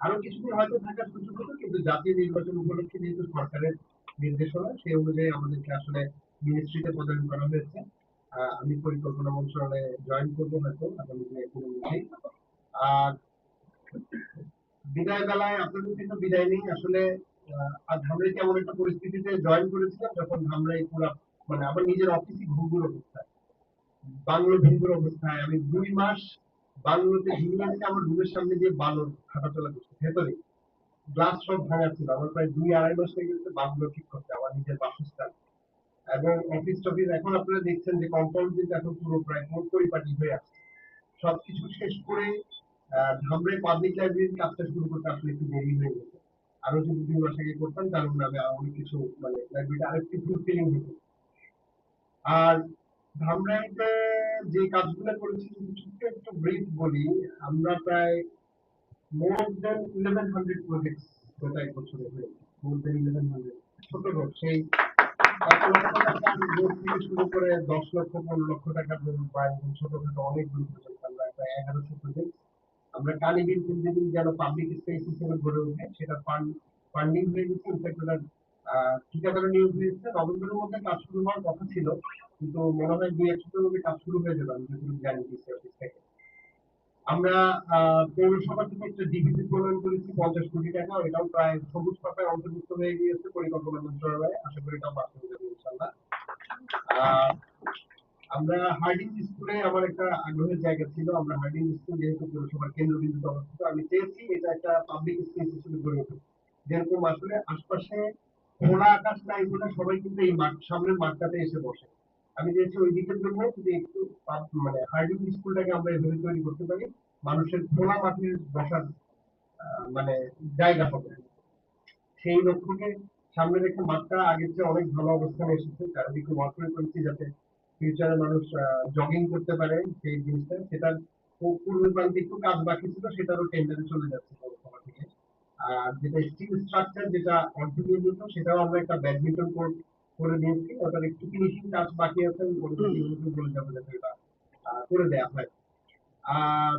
আরও কিছুদিন হয়তো থাকার সুযোগ হতো, কিন্তু জাতীয় নির্বাচন উপলক্ষে যেহেতু সরকারের নির্দেশনা, সেই অনুযায়ী আমাদেরকে আসলে মিনিস্ট্রিতে প্রদান করা হয়েছে। আমি পরিকল্পনা মন্ত্রণালয়ে জয়েন করব হয়তো আর বিদায় বেলায় আপনাদের থেকে বিদায় নেই। আসলে আর ধামরাইতে এমন একটা পরিস্থিতিতে জয়েন করেছিলাম, যখন ধামরাই পুরা মানে আমার নিজের অফিসই ঘুরঘুর অবস্থায় বাংলো ভিঙ্গুর অবস্থায় আমি দুই মাস বাংলোতে ইংল্যান্ডে আমার রুমের সামনে দিয়ে বালুর হাঁটা চলা করছে ভেতরে। গ্লাস সব ভাঙা ছিল আমার প্রায় দুই আড়াই মাস লেগে গেছে বাংলো ঠিক করতে আমার নিজের বাসস্থান। এবং অফিস টফিস এখন আপনারা দেখছেন যে কম্পাউন্ড কিন্তু এখন পুরো প্রায় মোট পরিপাটি হয়ে আছে। সবকিছু শেষ করে আহ, ধামরাই পাবলিক লাইব্রেরির কাজটা শুরু করতে আসলে একটু দেরি হয়ে গেছে। আরও যদি দুই মাস আগে করতাম তার মনে অনেক কিছু মানে লাইব্রেরিটা আরেকটু ফুলফিলিং হতো। আর ধামরাইতে যে কাজগুলো করেছি ছোট্ট একটু ব্রিফ বলি আমরা প্রায় more than eleven hundred project এক বছরে মোর দেন ইলেভেন হান্ড্রেড ছোট সেই এক লক্ষ রোড থেকে শুরু করে দশ লক্ষ পনেরো লক্ষ টাকার রোড বা এরকম ছোটখাটো অনেকগুলো প্রজেক্ট আমরা প্রায় এগারোশো প্রজেক্ট আমরা কুঞ্জবিল যেন পাবলিক স্পেস হিসেবে গড়ে ওঠে সেটা ফান্ড ফান্ডিং হয়ে গেছে। ইনফ্যাক্ট আহ, ঠিকাদার নিয়োগ হয়েছে নভেম্বরের মধ্যে কাজ শুরু হওয়ার কথা ছিল, কিন্তু মনে হয় দুই এক সপ্তাহের মধ্যে কাজ শুরু হয়ে যাবে, আমি যতটুকু জানি ডিসি অফিস থেকে। আমরা পৌরসভা থেকে একটা ডিভিসি প্রণয়ন করেছি, পঞ্চাশ কোটি টাকা। এটাও প্রায় সবুজ পাতায় অন্তর্ভুক্ত হয়ে গিয়েছে পরিকল্পনা মন্ত্রণালয়ে। আশা করি এটাও বাস্তবে যাবে ইনশাল্লাহ আমরা হার্ডিং স্কুলে আমার একটা আগ্রহের জায়গা ছিল। আমরা হার্ডিং স্কুল যেহেতু পৌরসভার কেন্দ্রবিন্দুতে অবস্থিত, আমি চেয়েছি এটা একটা পাবলিক স্পেস হিসেবে গড়ে উঠুক। যেরকম আসলে আশপাশে খোলা আকাশ নাই বলে সবাই কিন্তু এই মাঠ সামনের মাঠটাতে এসে বসে। আমি চেয়েছি ওই দিকের জন্য যদি একটু মানে হার্ডিং স্কুলটাকে আমরা এভাবে তৈরি করতে পারি, মানুষের খোলা মাঠে বসার মানে জায়গা হবে। সেই লক্ষ্যকে সামনে রেখে মাঠটা আগের চেয়ে অনেক ভালো অবস্থানে এসেছে। চারিদিকে ওয়ার্ক করে করেছি যাতে ফিউচারে মানুষ জগিং করতে পারে সেই জিনিসটা। সেটার পূর্ব প্রান্তে একটু কাজ বাকি ছিল, সেটারও টেন্ডারে চলে যাচ্ছে পৌরসভা থেকে। যেটা স্টিল স্ট্রাকচার যেটা অর্ধনির্মিত সেটাও আমরা একটা ব্যাডমিন্টন কোর্ট করে দিয়েছি। ওটার একটু ফিনিশিং কাজ বাকি আছে আমি বলে বলে যাব যাতে এটা করে দেয়া হয়। আর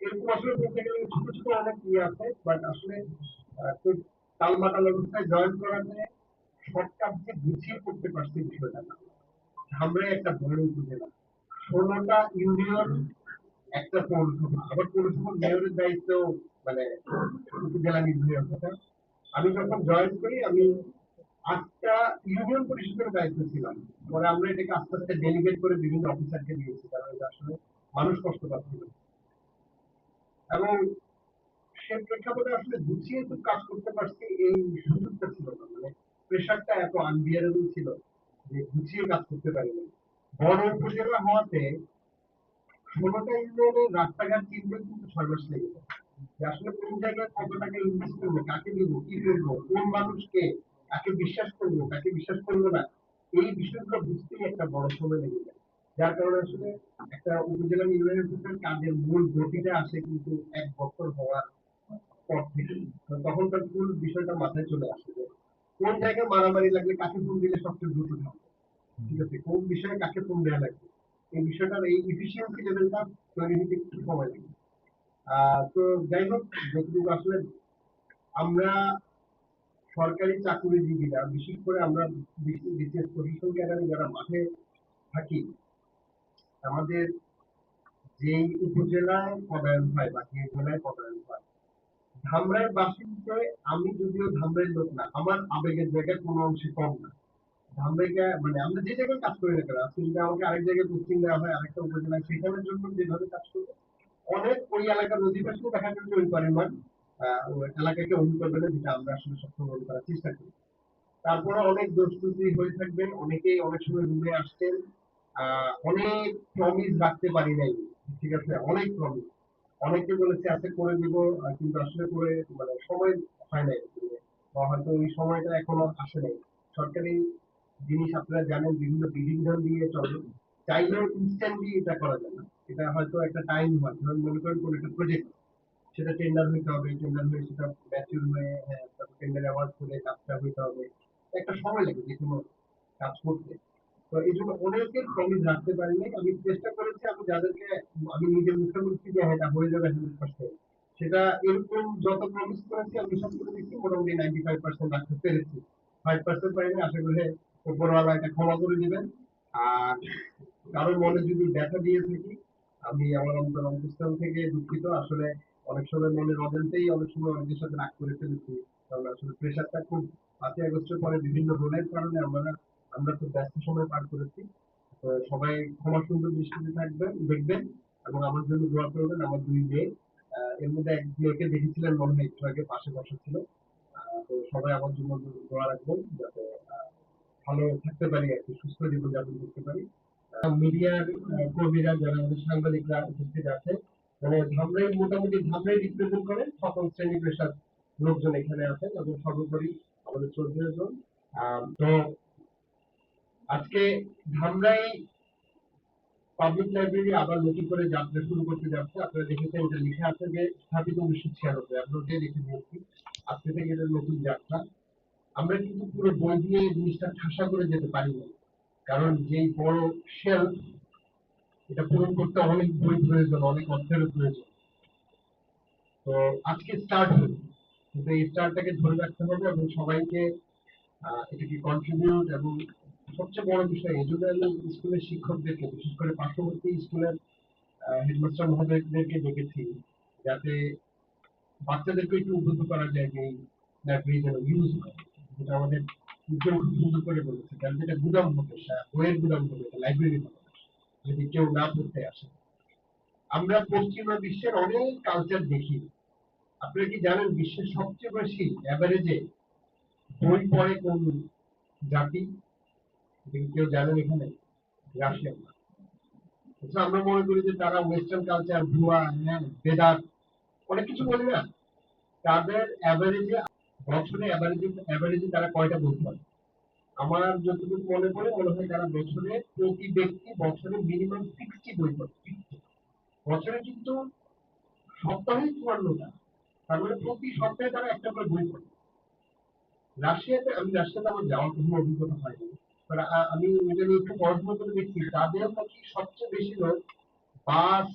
এরকম আসলে বলতে গেলে ছোট ছোট অনেক ইয়ে আছে বাট আসলে টালমাটাল অবস্থায় জয়েন করাতে শর্টকাট যে গুছিয়ে করতে পারছি বিষয়টা না ধামরাই একটা বড় উপজেলা ষোলোটা ইউনিয়ন একটা পৌরসভা আবার পৌরসভার মেয়রের দায়িত্ব মানে উপজেলা নির্বাহী অফিসার আমি যখন জয়েন করি, আমি আটটা ইউনিয়ন পরিষদের দায়িত্ব ছিলাম। পরে আমরা এটাকে আস্তে আস্তে ডেলিগেট করে বিভিন্ন অফিসারকে দিয়েছি কারণ এটা আসলে মানুষ কষ্ট পাচ্ছিল এবং সে প্রেক্ষাপটে আসলে গুছিয়ে তো কাজ করতে পারছি এই সুযোগটা ছিল না। মানে প্রেশারটা এত আনবিয়ারেবল ছিল যে গুছিয়ে কাজ করতে পারিনি। বড় উপজেলা হওয়াতে ষোলোটা ইউনিয়নের রাস্তাঘাট চিনতে কিন্তু ছয় মাস লেগে যায়। আসলে কোন জায়গায় কত টাকা ইনভেস্ট করব, কাকে দিব কি করব, কোন মানুষকে কাকে বিশ্বাস করব, কাকে বিশ্বাস করব না, এই বিষয়গুলো বুঝতেই একটা বড় সময় লেগে যায়। যার কারণে আসলে একটা উপজেলা নির্বাহী অফিসের কাজের মূল গতিটা আসে কিন্তু এক বছর হওয়ার পর থেকে। তখন তার ফুল বিষয়টা মাথায় চলে আসে যে কোন জায়গায় মারামারি লাগলে কাকে ফোন দিলে সবচেয়ে দ্রুত থাকবে ঠিক আছে, কোন বিষয়ে কাকে ফোন দেওয়া লাগবে? এই বিষয়টার এই ইফিসিয়েন্সি লেভেলটা তৈরি হতে একটু সময় লাগে তো যাই হোক, যতটুকু আসলে আমরা সরকারি চাকুরিজীবীরা বিশেষ করে আমরা বিশেষ প্রশাসন ক্যাডারে যারা মাঠে থাকি, আমাদের যেই উপজেলায় পদায়ন হয় বা যে জেলায় পদায়ন হয়, ধামরাইয়ের বাসিন্দে আমি যদিও ধামরাইয়ের লোক না, আমার আবেগের জায়গায় কোনো অংশে কম না। ধামরাইকে মানে আমরা যে জায়গায় কাজ করি না কেন আজকে আমাকে আরেক জায়গায় পোস্টিং দেওয়া হয়, আরেকটা উপজেলায়, সেখানের জন্য যেভাবে কাজ করব অনেক ওই এলাকার অধিবাসী দেখা যাচ্ছে ওই পরিমাণ এলাকাকে অন্য যেটা আমরা আসলে মনে করার চেষ্টা করি। তারপরে অনেক দোষ হয়ে থাকবে অনেকেই অনেক সময় রুমে আসছেন। অনেক প্রমিস রাখতে পারি নাই। ঠিক আছে? অনেক প্রমিস অনেকে বলেছে আজকে করে দিব। কিন্তু আসলে করে মানে সময় হয় নাই। হয়তো ওই সময়টা এখনও আসে নাই। সরকারি জিনিস আপনারা জানেন, বিভিন্ন বিধিবিধান দিয়ে চলে। চাইলেও ইনস্ট্যান্টলি এটা করা যায় না। এটা হয়তো একটা টাইম হয়। ধরুন মনে করেন কোন একটা প্রজেক্ট সেটা টেন্ডার হইতে হবে টেন্ডার হয়ে সেটা ম্যাচিউর হয়ে হ্যাঁ তারপর টেন্ডার অ্যাওয়ার্ড করে কাজটা হইতে হবে। একটা সময় লাগে যে কোনো কাজ করতে। তো এই জন্য অনেকের প্রমিস রাখতে পারিনি আমি চেষ্টা করেছি আমি যাদেরকে আমি নিজের মুখে বলছি যে হ্যাঁ, এটা হয়ে যাবে হান্ড্রেড পার্সেন্ট সেটা এরকম যত প্রমিস করেছি আমি সব করে দিচ্ছি মোটামুটি নাইনটি ফাইভ পার্সেন্ট রাখতে পেরেছি। ফাইভ পার্সেন্ট পাইনি আশা করি উপরওয়ালা এটা ক্ষমা করে দিবেন। আর কারোর মনে যদি ব্যথা দিয়ে থাকি আমি আমার অন্তর অন্তঃস্থল থেকে দুঃখিত। আসলে অনেক সময় মনের অজান্তেই অনেক সময় অনেকের সাথে রাগ করে ফেলেছি। কারণ আসলে প্রেশারটা খুব পাঁচই আগস্টের পরে বিভিন্ন রোলের কারণে আমরা আমরা খুব ব্যস্ত সময় পার করেছি। সবাই ক্ষমা সুন্দর দৃষ্টিতে থাকবেন, দেখবেন এবং আমার জন্য দোয়া করবেন আমার দুই মেয়ে। এর মধ্যে এক মেয়েকে দেখেছিলেন মনে হয় একটু আগে, পাশে বসা ছিল। তো সবাই আমার জন্য দোয়া রাখবেন যাতে ভালো থাকতে পারি আর কি, সুস্থ জীবনযাপন করতে পারি। মিডিয়ার কর্মীরা যারা আমাদের সাংবাদিকরা উপস্থিত আছে মানে ধামরাই, মোটামুটি ধামরাই রিপ্রেজেন্ট করে সকল শ্রেণি পেশার লোকজন এখানে আছেন এবং সর্বোপরি আমাদের চৌধুরী জন তো আজকে ধামরাই পাবলিক লাইব্রেরি আবার নতুন করে যাত্রা শুরু করতে যাচ্ছে। আপনারা দেখেছেন এটা লিখে আছে যে স্থাপিত উনিশশো ছিয়ানব্বই। আপনারা ওটাই লিখে দিয়েছি আজকে থেকে এটা নতুন যাত্রা। আমরা কিন্তু পুরো বই দিয়ে জিনিসটা ঠাসা করে যেতে পারি না কারণ যেই বড় শেলফ এটা পূরণ করতে অনেক বই প্রয়োজন, অনেক অর্থের প্রয়োজন। তো আজকে স্টার্ট হলো। কিন্তু এই স্টার্টটাকে ধরে রাখতে হবে এবং সবাইকে এটাকে কন্ট্রিবিউট এবং সবচেয়ে বড় বিষয়, এই জন্য আমি স্কুলের শিক্ষকদেরকে, বিশেষ করে পার্শ্ববর্তী স্কুলের হেডমাস্টার মহোদয়দেরকে ডেকেছি যাতে বাচ্চাদেরকে একটু উদ্বুদ্ধ করা যায় যে ইউজ হয়। যেটা আমাদের খুব সুন্দর করে বলেছে। কারণ যেটা গুদাম হবে বইয়ের গুদাম হবে লাইব্রেরি হবে। যদি কেউ না পড়তে আসে। আমরা পশ্চিমা বিশ্বের অনেক কালচার দেখি। আপনারা কি জানেন বিশ্বের সবচেয়ে বেশি অ্যাভারেজে বই পড়ে কোন জাতি? কেউ জানেন এখানে রাশিয়ান আমরা মনে করি যে তারা ওয়েস্টার্ন কালচার ভুয়া হ্যাঁ বেদাত, অনেক কিছু বলি না। তাদের অ্যাভারেজে বছরে অ্যাভারেজে তারা কয়টা বই পড়ে আমার যতটুকু মনে পড়ে, মনে হয় তারা বছরে প্রতি ব্যক্তি বছরে মিনিমাম সিক্সটি বই পড়ে বছরে কিন্তু সপ্তাহে চুয়ান্নটা। তার মানে প্রতি সপ্তাহে তারা একটা করে বই পড়ে রাশিয়াতে, আমি রাশিয়াতে আমার যাওয়ার কোনো অভিজ্ঞতা হয়নি। আমি এটা নিয়ে একটু পড়াশোনা করে দেখছি, তাদের নাকি সবচেয়ে বেশি লোক বাস,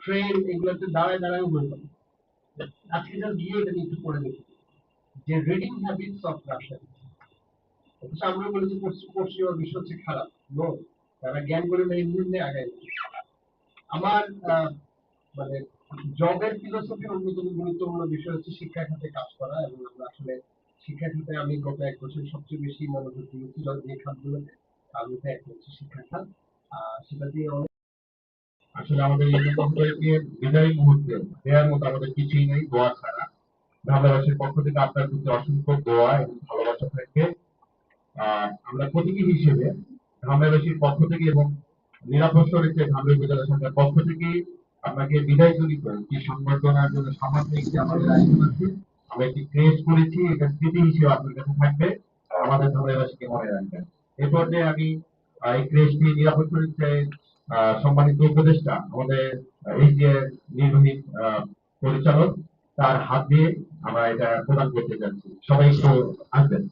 ট্রেন, এগুলোতে দাঁড়ায় দাঁড়ায় বই পড়ে আজকে যা গিয়ে এটা নিয়ে একটু পড়ে দেখি। যে রিডিং হ্যাবিটস অফ রাশিয়ান অথচ আমরা বলি যে পশ্চিম বিশ্ব হচ্ছে খারাপ। নো তারা জ্ঞান করে নেই এমনি আগায় না। আমার মানে জবের ফিলোসফির অন্যতম গুরুত্বপূর্ণ বিষয় হচ্ছে শিক্ষা খাতে কাজ করা এবং আমরা আসলে শিক্ষা খাতে আমি গত এক বছর সবচেয়ে বেশি মনোযোগ দিয়েছি যে খাতগুলোতে তার মধ্যে একটা হচ্ছে শিক্ষা খাত সেটা দিয়ে অনেক আসলে আমাদের এই মুহূর্তে দেওয়ার মতো আমাদের কিছুই নেই, দোয়া ছাড়া। ধামরাবাসীর পক্ষ থেকে আপনার প্রতি অসংখ্য দোয়া এবং ভালোবাসা থাকবে আমরা প্রতীকী হিসেবে ধামরাবাসীর পক্ষ থেকে এবং নিরাপদ শরীরে ধামরা উপজেলা সরকার পক্ষ থেকে আপনাকে বিদায় জনিত একটি সংবর্ধনার জন্য সামাজিক যে আমাদের আয়োজন আছে। আমরা একটি ক্রেজ করেছি এটা স্মৃতি হিসেবে আপনার কাছে থাকবে। আমাদের ধামরাবাসীকে মনে রাখবেন। এরপর যে আমি এই ক্রেজটি নিরাপদ আহ, সম্মানিত উপদেষ্টা আমাদের এই যে নির্বাহী পরিচালক তার হাত দিয়ে আমরা এটা প্রদান করতে যাচ্ছি। সবাই একটু আসবেন।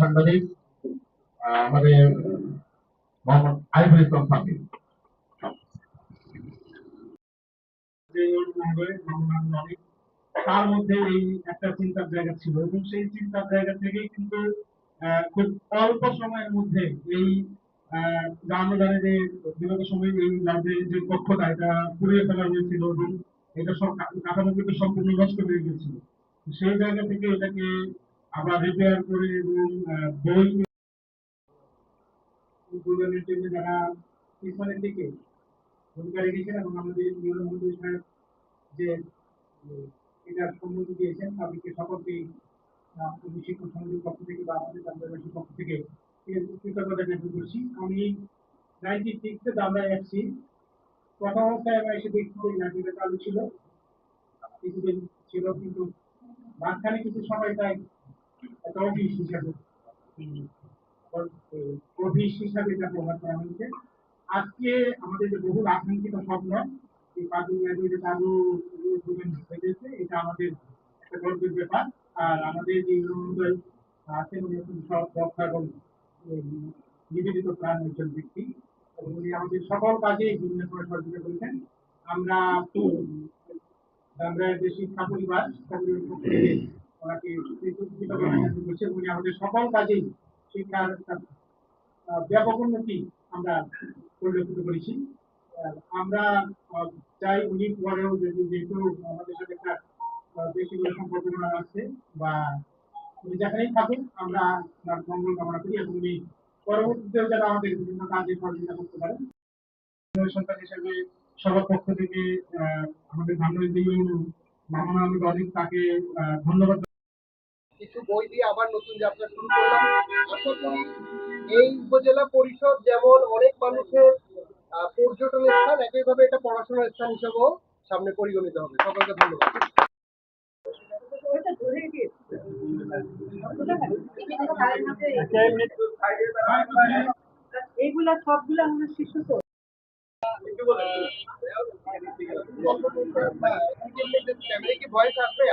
সাংবাদিক আমাদের যে মহোদয় তার মধ্যে এই একটা চিন্তার জায়গা ছিল এবং সেই চিন্তার জায়গা থেকেই কিন্তু খুব অল্প সময়ের মধ্যে এই যে বিগত সময়ে এই লাইব্রেরির যে কক্ষটা, এটা পুড়িয়ে ফেলা হয়েছিল এবং এটা সব কা- কাঠামো কিন্তু সম্পূর্ণ নষ্ট হয়ে গেছিল সেই জায়গা থেকে এটাকে আবার রিপেয়ার করে এবং বই প্রয়োজনের জন্য যারা পিছনের দিকে ভূমিকা রেখেছেন এবং আমাদের নিউরো মন্ত্রী সাহেব যে এটার সম্মতি দিয়েছেন, তাদেরকে সকলকেই শিক্ষক সমিতির পক্ষ থেকে বা আমাদের বাংলাদেশের পক্ষ থেকে কৃতজ্ঞতা জ্ঞাপন করছি আমি নাইনটি সিক্সে দামরায় আসছি প্রথম অবস্থায় আমরা এসে দেখছি যে লাইব্রেরিটা চালু ছিল। কিছুদিন ছিল কিন্তু মাঝখানে কিছু সময় তাই একটা অফিস হিসাবে। হিসাবে এটা করা হয়েছে। আজকে আমাদের যে আকাঙ্ক্ষিত স্বপ্ন এই এটা আমাদের একটা গর্বের ব্যাপার। আর আমাদের যে অনুযায়ী আছেন, উনি এখন সব এবং নিবেদিত প্রাণ একজন ব্যক্তি। উনি আমাদের সকল কাজে বিভিন্ন সময় সহযোগিতা করেছেন। আমরা আমরা যে শিক্ষা পরিবার শিক্ষা থেকে ওনাকে উনি আমাদের সকল কাজেই শিক্ষার ব্যাপক উন্নতি আমরা পরিলক্ষিত করেছি। আমরা চাই উনি পরেও যেহেতু আমাদের সাথে আছে বা উনি যেখানেই থাকুন আমরা তার মঙ্গল কামনা করি এবং উনি পরবর্তীতেও যারা আমাদের বিভিন্ন কাজে সহযোগিতা করতে পারেন। সন্তান হিসেবে সবার পক্ষ থেকে আমাদের মামুন আহমেদ অনেক তাকে ধন্যবাদ কিছু বই দিয়ে আবার নতুন যাত্রা শুরু করলাম। আশা করি এই উপজেলা পরিষদ যেমন অনেক মানুষের পর্যটনের স্থান একইভাবে এটা পড়াশোনার স্থান হিসেবেও সামনে পরিগণিত হবে। সকলকে ধন্যবাদ। এইগুলা সবগুলো আমাদের শিশু তো ফ্যামিলি কি ভয়েস আসবে?